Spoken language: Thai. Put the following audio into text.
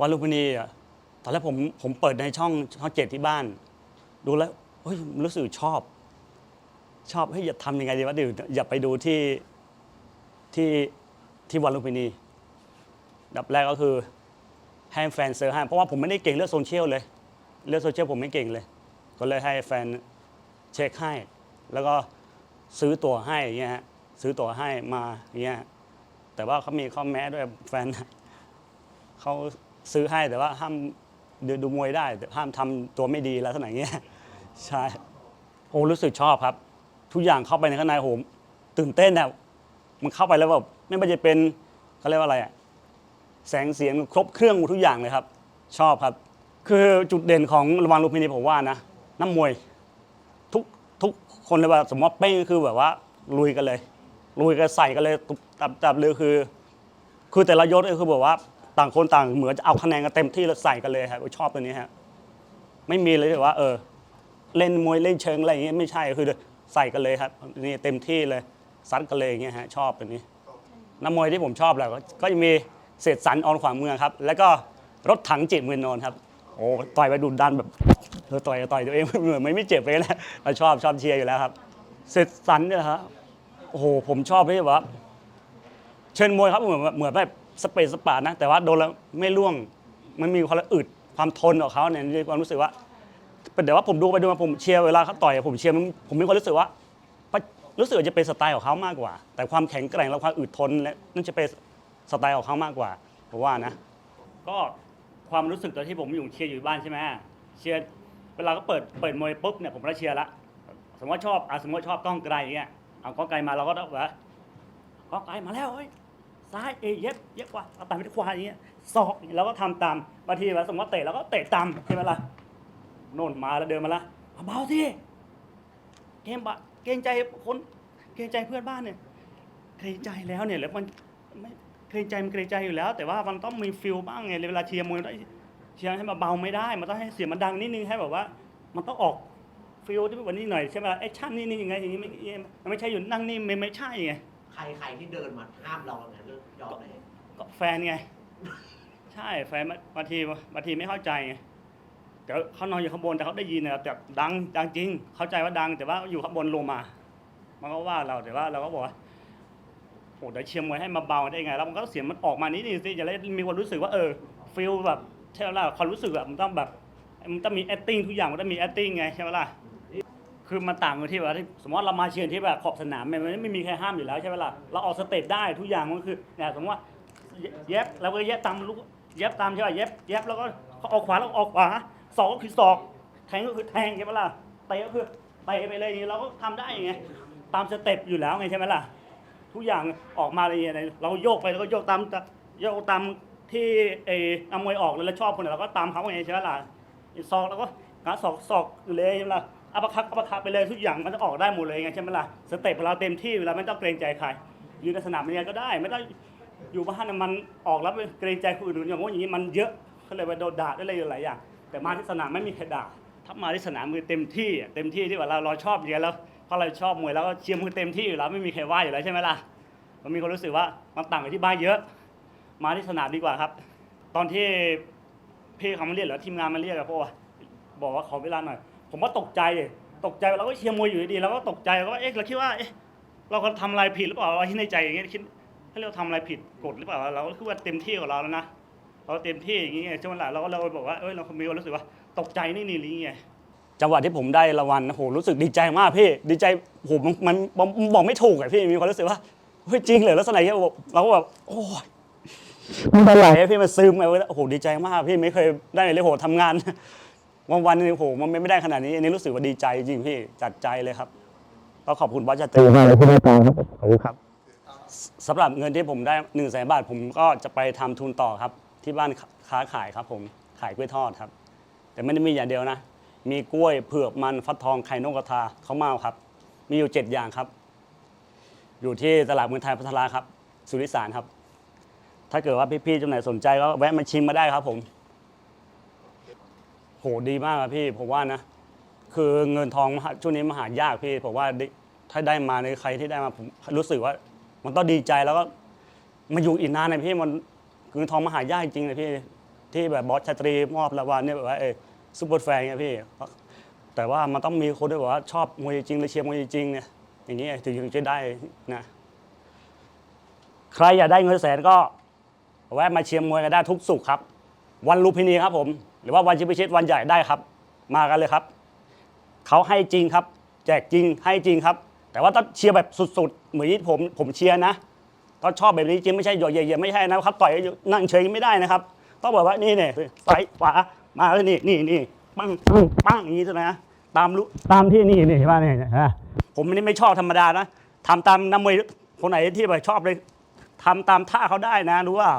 วันลุมพินีอะตอนแรกผมผมเปิดในช่องช่องเจ็ดที่บ้าน ดูแล้วเฮ้ยรู้สึกชอบ ชอบเฮ้ยอย่าทำยังไงดีวะเดี๋ยวอย่าไปดูที่ที่ที่วันลุมพินีดับแรกก็คือให้แฟนเซอร์ให้เพราะว่าผมไม่ได้เก่งเรื่องโซเชียลเลย เรื่องโซเชียลผมไม่เก่งเลย ก็เลยให้แฟนเช็คให้ แล้วก็ซื้อตั๋วให้อย่างเงี้ยฮะซื้อตั๋วให้มาอย่างเงี้ยแต่ว่าเขามีข้อแม้ด้วยแฟนเขา ซื้อให้แต่ว่าห้ามดูดูมวยได้แต่ห้ามทำตัวไม่ดีแล้วขนาดเงี้ย ใช่โอ้รู้สึกชอบครับ ทุกอย่างเข้าไปในข้างในโหมตื่นเต้นอะมันเข้าไปแล้วแบบไม่ว่าจะเป็นเขาเรียกว่าอะไรอะแสงเสียงครบเครื่องหมดทุกอย่างเลยครับ ชอบครับ คือจุดเด่นของระวังลุมพินีผมว่านะน้ำมวย ทุกทุกคนเลยว่าสมมติว่าเป้งก็คือแบบว่าลุยกันเลยลุยกันใส่กันเลยตุบตับตับเลยคือ คือแต่ละยศก็คือแบบว่า ต่างคนต่างเหมือนจะเอาคะแนนกันเต็มที่แล้วใส่กันเลยครับชอบตัวนี้ฮะไม่มีเลยว่า เออ เล่นมวยเล่นเชิงอะไรอย่างเงี้ยไม่ใช่คือใส่กันเลยครับนี่เต็มที่เลยซัดกันเลยอย่างเงี้ยฮะชอบตัวนี้น้ำมวยที่ผมชอบแล้วก็จะมีเศษสันออนขวางเมืองครับ แล้วก็รถถังจิตมือนนท์ครับโอ้ต่อยไปดุดันแบบเออต่อยต่อยตัวเองเหมือนไม่ไม่เจ็บเลยนะเราชอบชอบเชียร์อยู่แล้วครับเศษสันเนี่ยฮะโอ้โหผมชอบที่ว่าเชิญมวยครับเหมือนเหมือนแบบ สเปซสปานะ แต่ว่าโดนแล้วไม่ร่วง มันมีความอึดความทนของเขาเนี่ยมีความรู้สึกว่าแต่ว่าผมดูไปดูมาผมเชียร์เวลาเขาต่อยผมเชียร์มันผมมีความรู้สึกว่า รู้สึกว่าจะเป็นสไตล์ของเขามากกว่า แต่ความแข็งแกร่งและความอึดทนและนั่นจะเป็นสไตล์ของเขามากกว่าผมว่านะ ก็ความรู้สึกตอนที่ผมอยู่เชียร์อยู่บ้านใช่ไหมเชียร์เวลาก็เปิดเปิดมวยปุ๊บเนี่ยผมก็เชียร์ละสมมติชอบอะสมมติชอบกล้องไกลอย่างเงี้ยเอากล้องไกลมาเราก็แบบว่าก้องไกลมาแล้วเฮ้ย ซ้ายเอเย็บเย็บกว่าเอาตามไปที่ขวาอย่างเงี้ยศอกเราก็ทำตามบางทีว่าสมมติว่าเตะเราก็เตะตามใช่ไหมล่ะโน่นมาแล้วเดินมาละเบาๆสิเกมบะเกรงใจคนเกรงใจเพื่อนบ้านเนี่ยเกรงใจแล้วเนี่ยแล้วมันไม่เกรงใจมันเกรงใจอยู่แล้ว แต่ว่ามันต้องมีฟิลบ้างไงเวลาเชียร์มวยต้องเชียร์ให้มันเบาไม่ได้ มันต้องให้เสียงมันดังนิดนึงให้แบบว่า มันต้องออกฟิลที่มันนี้หน่อยใช่ไหมล่ะแอคชั่นนี่นี่ยังไงอย่างนี้มันไม่ใช่อยู่นั่งนี่ไม่ไม่ใช่ไง รใครที่เดินมาห้ามเราอย่างนั้นยอมเลยก็แฟนไง ใช่แฟนบางทีบางทีไม่เข้าใจไงแต่เขานอนอยู่ข้างบนแต่เขาได้ยินนะครับแต่ดังดังจริง เข้าใจว่าดัง แต่ว่าอยู่ข้างบนลงมา มันก็ว่าเราแต่ว่าเราก็บอกว่าโอ้เดี๋ยวเชียร์มวยให้มาเบาได้ไงแล้วมันก็เสียงมันออกมานิดนึงสิจะได้มีความรู้สึกว่าเออฟิลแบบใช่ไหมล่ะความรู้สึกแบบมันต้องแบบมันต้องมี acting ทุกอย่างมันต้องมี acting ไงใช่ไหมล่ะ คือมันต่างกันที่ว่าที่สมมติเรามาเชียร์ที่แบบขอบสนามมันไม่ไม่มีใครห้ามอยู่แล้วใช่ไหมล่ะเราออกสเต็ปได้ทุกอย่างมันคือเนี่ยสมมติว่าเย็บแล้วก็เย็บตามลูกเย็บตามใช่ป่ะเย็บเย็บแล้วก็เขาออกขวาแล้วออกขวาศอกก็คือศอกแทงก็คือแทงใช่ไหมล่ะเตะก็คือเตะไปเลยนี้เราก็ทำได้ไงตามสเต็ปอยู่แล้วไงใช่ไหมล่ะทุกอย่างออกมาอะไรอย่างเงี้ยเราโยกไปแล้วก็โยกตามโยกตามที่เออามวยออกเลยแล้วชอบคนไหนเราก็ตามเขาไงใช่ไหมล่ะศอกแล้วก็กาศอกศอกอยู่เลยใช่ไหมล่ะ อัปคักอัปคักไปเลยทุกอย่างมันจะออกได้หมดเลยไงใช่ไหมล่ะสเต็ปเราเต็มที่เวลาไม่ต้องเกรงใจใครยืนในสนามเป็นไงก็ได้ ไม่ต้องอยู่บ้านน่ะมันออกแล้วเกรงใจคนอื่นอย่างว่าอย่างนี้มันเยอะเขาเลยไปโดนด่าได้เลยหลายอย่างแต่มาที่สนามไม่มีใครด่าถ้ามาที่สนามคือเต็มที่เต็มที่ที่ว่าเราเราชอบอย่างนี้แล้วเพราะเราชอบมวยแล้วก็เชียร์มือเต็มที่อยู่แล้วไม่มีใครว่าอยู่แล้วใช่ไหมล่ะมันมีความรู้สึกว่ามันต่างกับที่บ้านเยอะ มาที่สนามดีกว่าครับ ตอนที่พี่เขามาเรียกหรือทีมงานมาเรียกอะพวกบอกว่าขอเวลาหน่อย ผมก็ตกใจตกใจเราก็เชียร์มวยอยู่ดีๆเราก็ตกใจเราก็เอ๊ะเราคิดว่าเอ๊ะเราก็ทำอะไรผิดหรือเปล่าเราคิดในใจอย่างเงี้ยคิดถ้าเราทำอะไรผิดกฎหรือเปล่าเราก็คือว่าเต็มที่ของเราแล้วนะเราเต็มที่อย่างงี้ไงจังหวะเราก็เราบอกว่าเอ้ยเรามีความรู้สึกว่าตกใจนี่นี่นี่ไงจังหวะที่ผมได้รางวัลโหรู้สึกดีใจมากพี่ดีใจโหมันมันมันบอกไม่ถูกอะพี่มีความรู้สึกว่าเฮ้ยจริงเลยลักษณะนี้เราก็แบบโอ้ยมันเป็นไรพี่มันซึมไปโอ้โหดีใจมากพี่ไม่เคยได้เลยโหทำงาน วันวันๆนึงโหมันไม่ได้ขนาดนี้อันนี้รู้สึกว่าดีใจจริงพี่จัดใจเลยครับก็ขอบคุณวัชจขอบคุณมากเลยที่เมตตาครับขอบคุณครับสำหรับเงินที่ผมได้1นึ่งแสนบาทผมก็จะไปทำทุนต่อครับ ที่บ้านค้าขายครับ ผมขายกล้วยทอดครับ แต่ไม่ได้มีอย่างเดียวนะ มีกล้วยเผือกมันฟักทองไข่นกกระทาข้าวเม่าครับ มีอยู่ 7 อย่างครับ อยู่ที่ตลาดเมืองไทยพัทราครับ สุริสารครับ ถ้าเกิดว่าพี่ๆจำไหนสนใจก็แวะมาชิมมาได้ครับผม โหดีมากครับพี่ผมว่านะ คือเงินทองมหาช่วงนี้มหายากพี่ผมว่าได้ถ้าได้มาในใครที่ได้มาผมรู้สึกว่า มันต้องดีใจแล้วก็มาอยู่อีกนานนะพี่มันเงินทองมหายากจริงเลยพี่ ที่แบบบอสชาตรีมอบรางวัลเนี่ยแบบว่าเออซุปเปอร์แฟนไงพี่ แต่ว่ามันต้องมีคนที่แบบว่าชอบมวยจริงหรือเชียร์มวยจริงเนี่ยอย่างนี้ถึงจะได้นะใครอยากได้เงินแสนก็แวะมาเชียร์มวยกันได้ทุกสุขครับ วันลุมพินีครับผม หรือว่าวันชิพิชิตวันใหญ่ได้ครับ มากันเลยครับ เขาให้จริงครับ แจกจริงให้จริงครับ แต่ว่าต้องเชียร์แบบสุดๆ เหมือนที่ผมผมเชียร์นะต้องชอบแบบนี้จริงไม่ใช่หยอกเย่ๆไม่ใช่นะครับต่อยนั่งเฉยไม่ได้นะครับ ต้องบอกว่านี่เนี่ยซ้ายขวามาเลยนี่นี่นี่ปังปังปังอย่างนี้ใช่ไหมตามรู้ตามที่นี่นี่เห็นป่ะเนี่ยฮะผมไม่ได้ไม่ชอบธรรมดานะทำตามน้ำมวยคนไหนที่แบบชอบเลยทำตามท่าเขาได้นะรู้ว่า